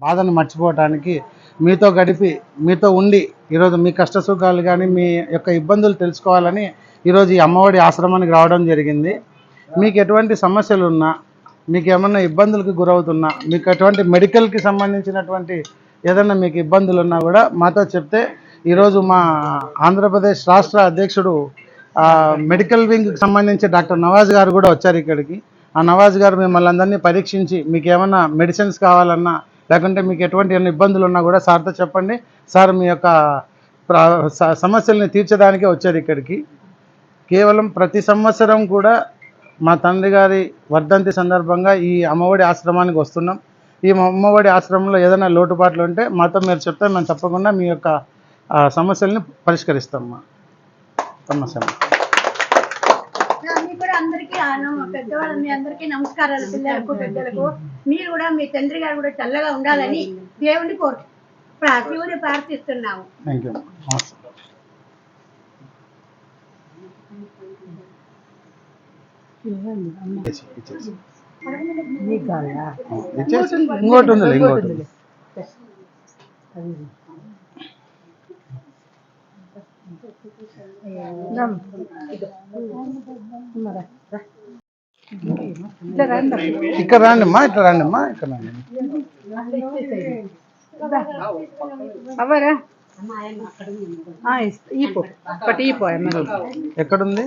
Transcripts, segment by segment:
బాధను మర్చిపోవటానికి మీతో గడిపి మీతో ఉండి ఈరోజు మీ కష్ట సుఖాలు కానీ మీ యొక్క ఇబ్బందులు తెలుసుకోవాలని ఈరోజు ఈ అమ్మఒడి ఆశ్రమానికి రావడం జరిగింది. మీకు ఎటువంటి సమస్యలు ఉన్నా మీకు ఏమన్నా ఇబ్బందులకు గురవుతున్నా మీకు ఎటువంటి మెడికల్కి సంబంధించినటువంటి ఏదైనా మీకు ఇబ్బందులు ఉన్నా కూడా మాతో చెప్తే ఈరోజు మా ఆంధ్రప్రదేశ్ రాష్ట్ర అధ్యక్షుడు మెడికల్ వింగ్కి సంబంధించి డాక్టర్ నవాజ్ గారు కూడా వచ్చారు ఇక్కడికి. ఆ నవాజ్ గారు మిమ్మల్ని అందరినీ పరీక్షించి మీకు ఏమైనా మెడిసిన్స్ కావాలన్నా లేకుంటే మీకు ఎటువంటి ఏమైనా ఇబ్బందులు ఉన్నా కూడా సార్తో చెప్పండి. సార్ మీ యొక్క సమస్యల్ని తీర్చడానికే వచ్చారు ఇక్కడికి. కేవలం ప్రతి సంవత్సరం కూడా మా తండ్రి గారి వర్ధంతి సందర్భంగా ఈ అమ్మఒడి ఆశ్రమానికి వస్తున్నాం. ఈ అమ్మఒడి ఆశ్రమంలో ఏదైనా లోటుపాట్లు ఉంటే మాతో మీరు చెప్తే మేము తప్పకుండా మీ యొక్క సమస్యల్ని పరిష్కరిస్తాం మా. సమస్యలు మీకు కూడా అందరికీ ఆనం పెద్దవాళ్ళు మీ అందరికీ నమస్కారాలు పిల్లలకు పెద్దలకు. మీరు కూడా మీ తండ్రి గారు కూడా చల్లగా ఉండాలని దేవుని కోరు శివుని ప్రార్థిస్తున్నాము. ఇంకోటి ఉంది ఇంకోటి ఉంది ఇక్కడ రండి అమ్మా ఇక్కడ రండి అమ్మా ఇక్కడ రండి అవరా ఎక్కడుంది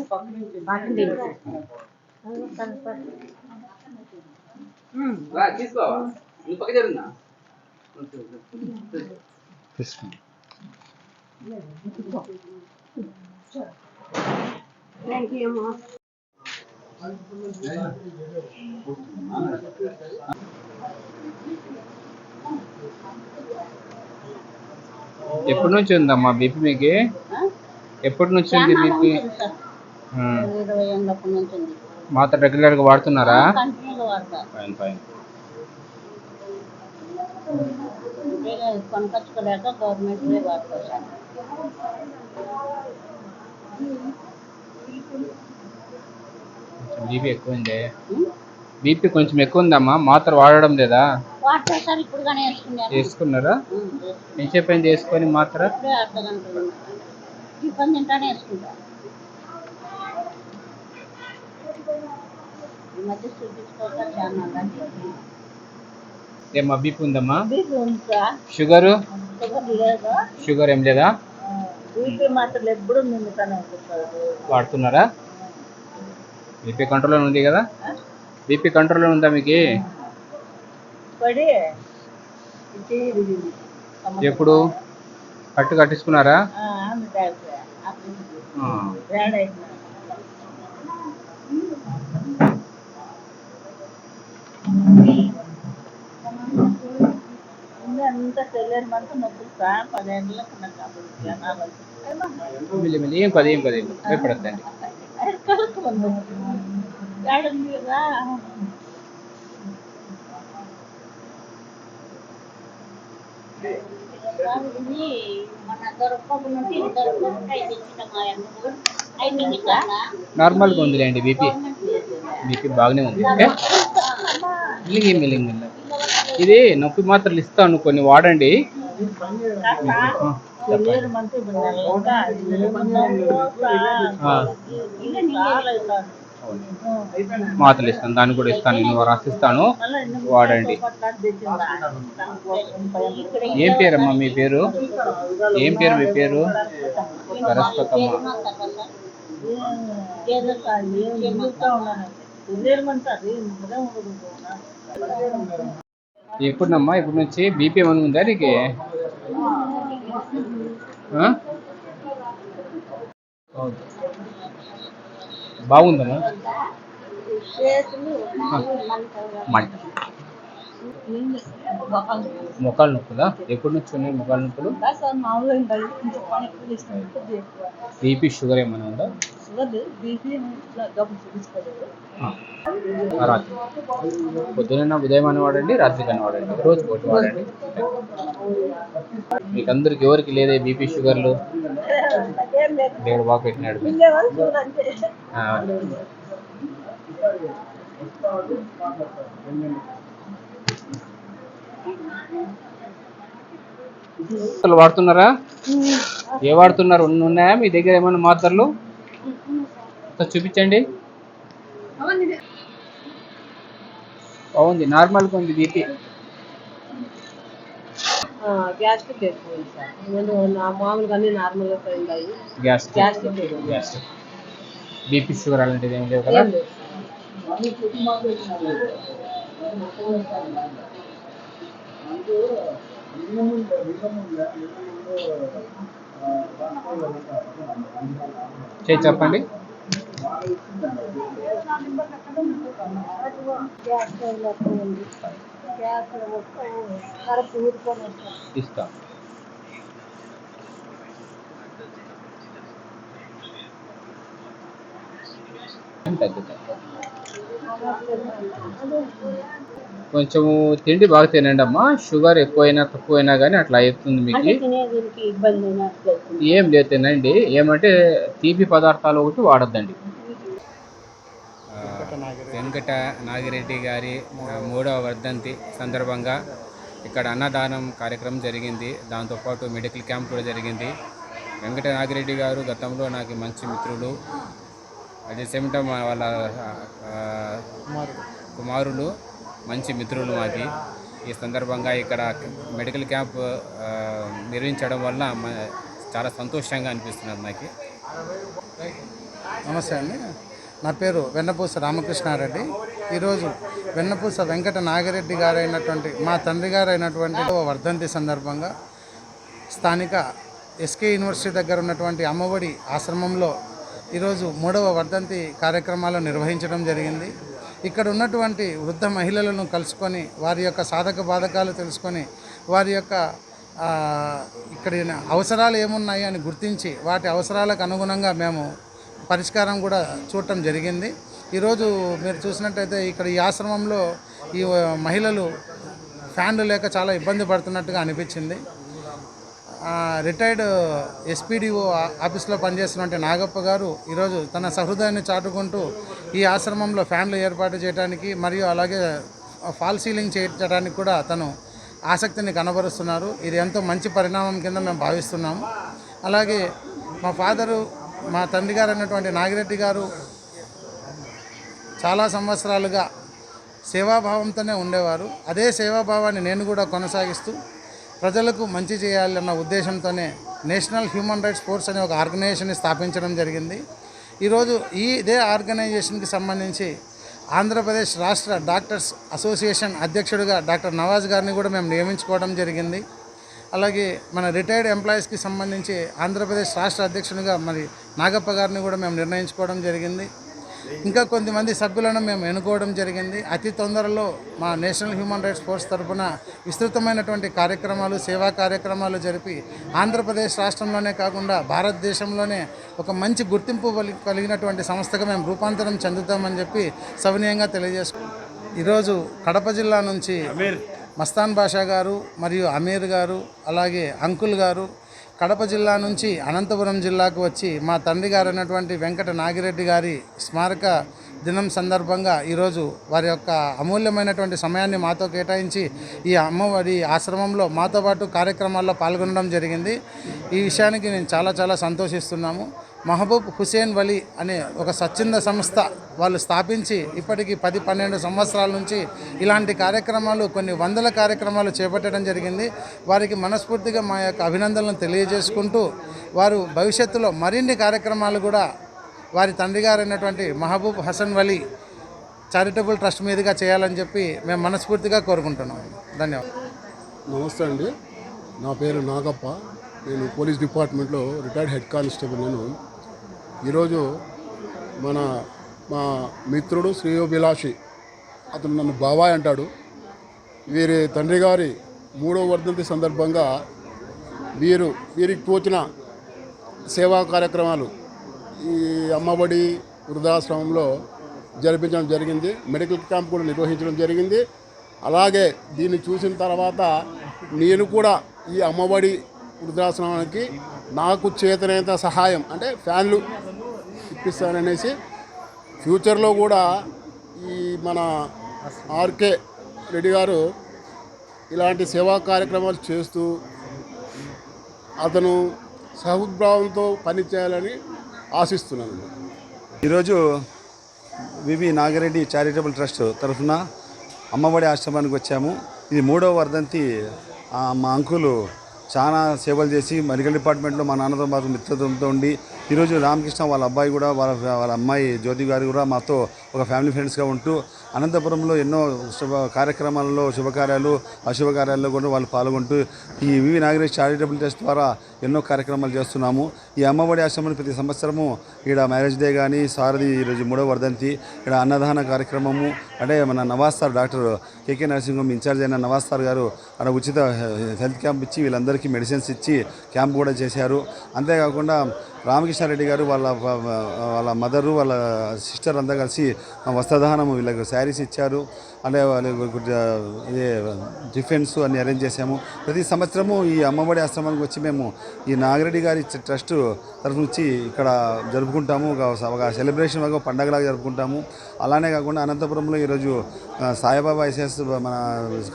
తీసుకోండి థ్యాంక్ యూ అమ్మా ఎప్పటి నుంచి ఉందమ్మా బీపీ మీకు? ఎప్పటి నుంచి ఉంది బీపీ? మాత్రం రెగ్యులర్గా వాడుతున్నారా కంటిన్యూగా వాడతా ఫైన్ ఫైన్ వేరే కొనకొచ్చుకోలేక గవర్నమెంట్ వాడుతా సార్ బీపీ ఎక్కువ ఉంది బీపీ కొంచెం ఎక్కువ ఉందమ్మా మాత్ర వాడడం లేదా? వేసుకున్నారా? ఎంతసేపు అయింది వేసుకొని మాత్ర? ఈ మధ్య చూపించుకోక చాలా ఏమ్మా బీపీ ఉందమ్మా? షుగరు? షుగర్ ఏం లేదా? వాడుతున్నారా? బీపీ కంట్రోల్లో ఉంది కదా? బీపీ కంట్రోల్లో ఉందా మీకు? ఎప్పుడు? కట్టు కట్టించుకున్నారా? అయిపోయింది అంతా తెల్లని మంత నొప్పులు సా పదేళ్ళకి నాకు మెల్లి మెల్లి ఏం కాదు ఏం ఏం కాదు భయపడద్దండి. ఉంది కదా ఇది మన నుండి ఇచ్చిన నార్మల్గా ఉందిలేండి బీపీ. బీపీ బాగానే ఉంది. ఓకే మెల్లిగి మెల్లిగి మెల్లిగి. ఇది నొప్పి మాత్రలు ఇస్తాను కొన్ని వాడండి. మాత్రలు ఇస్తాను దాన్ని కూడా ఇస్తాను నేను రాసిస్తాను. వాడండి. ఏం పేరమ్మా మీ పేరు? ఏం పేరు మీ పేరు? సరస్వతమ్మ. ఎప్పుడునమ్మా? ఇప్పుడు నుంచి బీపీ ఏమైనా ఉందా నీకు. బాగుందమ్మా. మంట మొక్కలు నొప్పులా? ఎప్పటి నుంచి ఉన్నాయి మొక్కలు నొప్పులు? బీపీ షుగర్ ఏమైనా ఉందా? పొద్దున ఉదయం అని వాడండి రాత్రి కానీ వాడండి రోజు ఒకటి వాడండి. మీకు అందరికి ఎవరికి లేదే బీపీ షుగర్లు? దేవుడు బాగా పెట్టినాడు. వాడుతున్నారా? ఏ వాడుతున్నారు? ఉన్న- ఉన్నాయా మీ దగ్గర ఏమైనా మాత్రలు? ఒకసారి చూపించండి. బాగుంది నార్మల్గా ఉంది బీపీ. గ్యాస్ట్రిక్ ఎక్కువ మామూలుగా అన్ని నార్మల్గా పోయిందాయి గ్యాస్ గ్యాస్ట్రిక్. బీపీ షుగర్ అలాంటిది ఏం లేవు కదా? చెప్పండి. ఇస్తా తగ్గుతాయి కొంచెము తిండి బాగా తినండి అమ్మా షుగర్ ఎక్కువైనా తక్కువైనా కానీ అట్లా అవుతుంది మీకు. ఏం లేదు తినండి. ఏమంటే తీపి పదార్థాలు ఒకటి వాడద్దండి. వెంకట నాగిరెడ్డి గారి మూడవ వర్ధంతి సందర్భంగా ఇక్కడ అన్నదానం కార్యక్రమం జరిగింది. దాంతోపాటు మెడికల్ క్యాంప్ కూడా జరిగింది. వెంకట నాగిరెడ్డి గారు గతంలో నాకు మంచి మిత్రులు. అదే సేమ్ టైం వాళ్ళ కుమారులు మంచి మిత్రులు మాకి. ఈ సందర్భంగా ఇక్కడ మెడికల్ క్యాంప్ నిర్వహించడం వల్ల చాలా సంతోషంగా అనిపిస్తున్నది నాకు నమస్తే అండి. నా పేరు వెన్నపూస రామకృష్ణారెడ్డి. ఈరోజు వెన్నపూస వెంకట నాగిరెడ్డి గారు అయినటువంటి మా తండ్రి గారు అయినటువంటి వర్ధంతి సందర్భంగా స్థానిక ఎస్కే యూనివర్సిటీ దగ్గర ఉన్నటువంటి అమ్మఒడి ఆశ్రమంలో ఈరోజు మూడవ వర్ధంతి కార్యక్రమాలు నిర్వహించడం జరిగింది. ఇక్కడ ఉన్నటువంటి వృద్ధ మహిళలను కలుసుకొని వారి యొక్క సాధక బాధకాలు తెలుసుకొని వారి యొక్క ఇక్కడ అవసరాలు ఏమున్నాయి అని గుర్తించి వాటి అవసరాలకు అనుగుణంగా మేము పరిష్కారం కూడా చూడటం జరిగింది. ఈరోజు మీరు చూసినట్టయితే ఇక్కడ ఈ ఆశ్రమంలో ఈ మహిళలు ఫ్యాన్లు లేక చాలా ఇబ్బంది పడుతున్నట్టుగా అనిపించింది. రిటైర్డ్ ఎస్పీడీఓ ఆఫీస్లో పనిచేస్తున్నటువంటి నాగప్ప గారు ఈరోజు తన సహృదయాన్ని చాటుకుంటూ ఈ ఆశ్రమంలో ఫ్యాన్లు ఏర్పాటు చేయడానికి మరియు అలాగే ఫాల్ సీలింగ్ చేయించడానికి కూడా తను ఆసక్తిని కనబరుస్తున్నారు. ఇది ఎంతో మంచి పరిణామం కింద మేము భావిస్తున్నాము. అలాగే మా ఫాదరు మా తండ్రి గారు అయినటువంటి నాగిరెడ్డి గారు చాలా సంవత్సరాలుగా సేవాభావంతోనే ఉండేవారు. అదే సేవాభావాన్ని నేను కూడా కొనసాగిస్తూ ప్రజలకు మంచి చేయాలన్న ఉద్దేశంతోనే నేషనల్ హ్యూమన్ రైట్స్ ఫోర్స్ అనే ఒక ఆర్గనైజేషన్ని స్థాపించడం జరిగింది. ఈరోజు ఈ ఇదే ఆర్గనైజేషన్కి సంబంధించి ఆంధ్రప్రదేశ్ రాష్ట్ర డాక్టర్స్ అసోసియేషన్ అధ్యక్షుడిగా డాక్టర్ నవాజ్ గారిని కూడా మేము నియమించుకోవడం జరిగింది. అలాగే మన రిటైర్డ్ ఎంప్లాయీస్కి సంబంధించి ఆంధ్రప్రదేశ్ రాష్ట్ర అధ్యక్షునిగా మరి నాగప్ప గారిని కూడా మేము నిర్ణయించుకోవడం జరిగింది. ఇంకా కొంతమంది సభ్యులను మేము ఎన్నుకోవడం జరిగింది. అతి తొందరలో మా నేషనల్ హ్యూమన్ రైట్స్ ఫోర్స్ తరఫున విస్తృతమైనటువంటి కార్యక్రమాలు సేవా కార్యక్రమాలు జరిపి ఆంధ్రప్రదేశ్ రాష్ట్రంలోనే కాకుండా భారతదేశంలోనే ఒక మంచి గుర్తింపు కలిగినటువంటి సంస్థగా మేము రూపాంతరం చెందుతామని చెప్పి సవినయంగా తెలియజేసుకుంటాం ఈరోజు కడప జిల్లా నుంచి మస్తాన్ బాషా గారు మరియు అమీర్ గారు అలాగే అంకుల్ గారు కడప జిల్లా నుంచి అనంతపురం జిల్లాకు వచ్చి మా తండ్రి గారు అయినటువంటి వెంకట నాగిరెడ్డి గారి స్మారక దినం సందర్భంగా ఈరోజు వారి యొక్క అమూల్యమైనటువంటి సమయాన్ని మాతో కేటాయించి ఈ అమ్మఒడి ఆశ్రమంలో మాతో పాటు కార్యక్రమాల్లో పాల్గొనడం జరిగింది. ఈ విషయానికి నేను చాలా చాలా సంతోషిస్తున్నాము. మహబూబ్ హుసేన్ వలీ అనే ఒక స్వచ్ఛంద సంస్థ వాళ్ళు స్థాపించి ఇప్పటికి పది పన్నెండు సంవత్సరాల నుంచి ఇలాంటి కార్యక్రమాలు కొన్ని వందల కార్యక్రమాలు చేపట్టడం జరిగింది. వారికి మనస్ఫూర్తిగా మా యొక్క అభినందనలను తెలియజేసుకుంటూ వారు భవిష్యత్తులో మరిన్ని కార్యక్రమాలు కూడా వారి తండ్రి గారైనటువంటి మహబూబ్ హసన్ వలీ చారిటబుల్ ట్రస్ట్ మీదుగా చేయాలని చెప్పి మేము మనస్ఫూర్తిగా కోరుకుంటున్నాం. ధన్యవాదాలు. నమస్తే అండి. నా పేరు నాగప్ప. నేను పోలీస్ డిపార్ట్మెంట్లో రిటైర్డ్ హెడ్ కానిస్టేబుల్ నేను. ఈరోజు మన మా మిత్రుడు శ్రేయోభిలాషి అతను నన్ను బాబాయ్ అంటాడు. వీరి తండ్రి గారి మూడవ వర్ధంతి సందర్భంగా వీరు వీరికి తోచిన సేవా కార్యక్రమాలు ఈ అమ్మఒడి వృద్ధాశ్రమంలో జరిపించడం జరిగింది. మెడికల్ క్యాంప్ కూడా నిర్వహించడం జరిగింది. అలాగే దీన్ని చూసిన తర్వాత నేను కూడా ఈ అమ్మఒడి వృద్ధాశ్రమానికి నాకు చేతనైనంత సహాయం అంటే ఫ్యాన్లు ఇప్పిస్తాననేసి ఫ్యూచర్లో కూడా ఈ మన ఆర్కే రెడ్డి గారు ఇలాంటి సేవా కార్యక్రమాలు చేస్తూ అతను సహుద్భావంతో పనిచేయాలని ఆశిస్తున్నాను. ఈరోజు వివి నాగిరెడ్డి చారిటబుల్ ట్రస్ట్ తరఫున అమ్మఒడి ఆశ్రమానికి వచ్చాము. ఇది మూడవ వర్ధంతి మా అంకులు చాలా సేవలు చేసి మెడికల్ డిపార్ట్మెంట్లో మా నాన్నతో మాకు మిత్రత్వంతో ఉండి ఈరోజు రామకృష్ణ వాళ్ళ అబ్బాయి కూడా వాళ్ళ వాళ్ళ అమ్మాయి జ్యోతి గారు కూడా మాతో ఒక ఫ్యామిలీ ఫ్రెండ్స్గా ఉంటూ అనంతపురంలో ఎన్నో శుభ కార్యక్రమాలలో శుభకార్యాలు అశుభకార్యాల్లో కూడా వాళ్ళు పాల్గొంటూ ఈ వివి నాగరేష్ చారిటబుల్ ట్రస్ట్ ద్వారా ఎన్నో కార్యక్రమాలు చేస్తున్నాము. ఈ అమ్మఒడి ఆశ్రమం ప్రతి సంవత్సరము ఇక్కడ మ్యారేజ్ డే కానీ సారథి ఈరోజు మూడో వర్ధంతి ఇక్కడ అన్నదాన కార్యక్రమము. అంటే మన Nawaz sir doctor KK Narasimham incharge అయిన నవాజ్ సార్ గారు అక్కడ ఉచిత హెల్త్ క్యాంప్ ఇచ్చి వీళ్ళందరికీ మెడిసిన్స్ ఇచ్చి క్యాంప్ కూడా చేశారు. అంతేకాకుండా రామకృష్ణారెడ్డి గారు వాళ్ళ వాళ్ళ మదరు వాళ్ళ సిస్టర్ అంతా కలిసి వస్త్రదానం వీళ్ళకి శారీస్ ఇచ్చారు. అంటే వాళ్ళకి డిఫెన్స్ టిఫిన్స్ అన్ని అరేంజ్ చేశాము. ప్రతి సంవత్సరము ఈ అమ్మఒడి ఆశ్రమానికి వచ్చి మేము ఈ నాగిరెడ్డి గారి ట్రస్ట్ తరఫు నుంచి ఇక్కడ జరుపుకుంటాము. ఒక ఒక సెలబ్రేషన్ ఒక పండగలాగా జరుపుకుంటాము. అలానే కాకుండా అనంతపురంలో ఈరోజు సాయిబాబా ఐసీఎస్ మన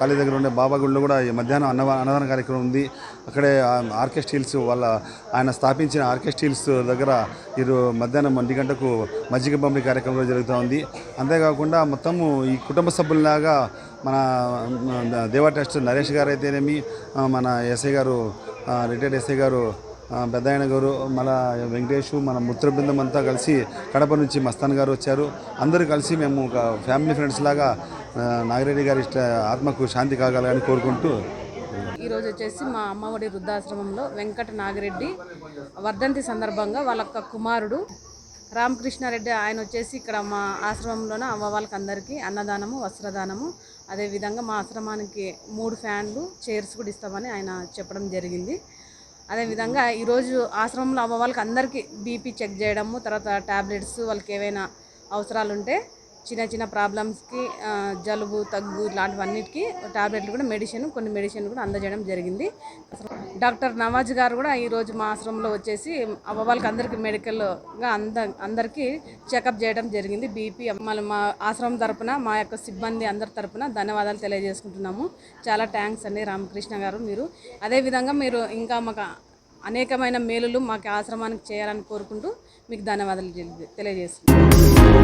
కాలేజ్ దగ్గర ఉండే బాబా గుడిలో కూడా ఈ మధ్యాహ్నం అన్న అన్నదాన కార్యక్రమం ఉంది. అక్కడే ఆ ఆర్కే స్టీల్స్ వాళ్ళ ఆయన స్థాపించిన ఆర్కే స్టీల్స్ దగ్గర ఈరో మధ్యాహ్నం ఒంటి గంటకు మజ్జిగ పంపిణీ కార్యక్రమం జరుగుతూ ఉంది. అంతేకాకుండా మొత్తము ఈ కుటుంబ సభ్యుల్లాగా మన దేవా ట్రస్ట్ నరేష్ గారు అయితేనేమి మన ఎస్ఐ గారు రిటైర్డ్ ఎస్ఐ గారు పెద్దాయన గారు మన వెంకటేష్ మన ముత్ర బృందం అంతా కలిసి కడప నుంచి మస్తాన్ గారు వచ్చారు. అందరూ కలిసి మేము ఒక ఫ్యామిలీ ఫ్రెండ్స్ లాగా నాగిరెడ్డి గారి ఇష్ట ఆత్మకు శాంతి కాగలని కోరుకుంటూ. ఈరోజు వచ్చేసి మా అమ్మఒడి వృద్ధాశ్రమంలో వెంకట నాగిరెడ్డి వర్ధంతి సందర్భంగా వాళ్ళ కుమారుడు రామకృష్ణారెడ్డి ఆయన వచ్చేసి ఇక్కడ మా ఆశ్రమంలోన అమ్మ వాళ్ళకి అందరికీ అన్నదానము వస్త్రదానము అదేవిధంగా మా ఆశ్రమానికి మూడు ఫ్యాన్లు చైర్స్ కూడా ఇస్తామని ఆయన చెప్పడం జరిగింది. అదేవిధంగా ఈరోజు ఆశ్రమంలో అవ్వ వాళ్ళకి అందరికీ బీపీ చెక్ చేయడము తర్వాత టాబ్లెట్స్ వాళ్ళకి ఏవైనా అవసరాలు ఉంటే చిన్న చిన్న ప్రాబ్లమ్స్కి జలుబు తగ్గు ఇలాంటివన్నిటికీ టాబ్లెట్లు కూడా మెడిసిన్ కొన్ని మెడిసిన్ కూడా అందజేయడం జరిగింది. డాక్టర్ నవాజ్ గారు కూడా ఈరోజు మా ఆశ్రమంలో వచ్చేసి అవ్వ వాళ్ళకి అందరికీ మెడికల్గా అంద అందరికీ చెకప్ చేయడం జరిగింది. బీపీ మళ్ళీ మా ఆశ్రమం తరపున మా యొక్క సిబ్బంది అందరి తరపున ధన్యవాదాలు తెలియజేసుకుంటున్నాము. చాలా థ్యాంక్స్ అండి రామకృష్ణ గారు మీరు. అదేవిధంగా మీరు ఇంకా మాకు అనేకమైన మేలులు మాకు ఆశ్రమానికి చేయాలని కోరుకుంటూ మీకు ధన్యవాదాలు తెలియజేస్తున్నాను